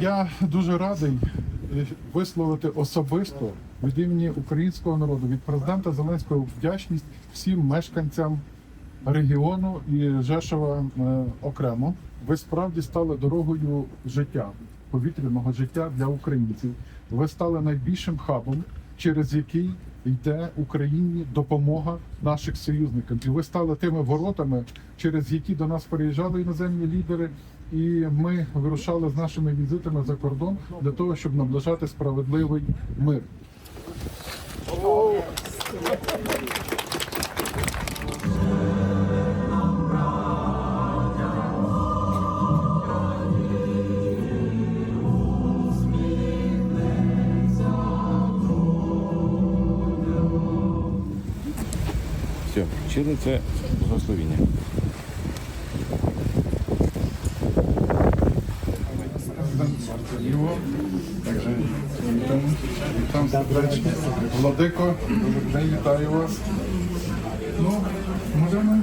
Я дуже радий е, висловити особисто від імені українського народу, від президента Зеленського вдячність всім мешканцям регіону і Жешова е, окремо. Ви справді стали дорогою життя, повітряного життя для українців. Ви стали найбільшим хабом, через який йде Україні допомога наших союзників. І ви стали тими воротами, через які до нас приїжджали іноземні лідери. І ми вирушали з нашими візитами за кордон для того, щоб наближати справедливий мир. Все, чили це благословіння. Там сердечно. Владико, добрий вітаю вас. Ну, можемо.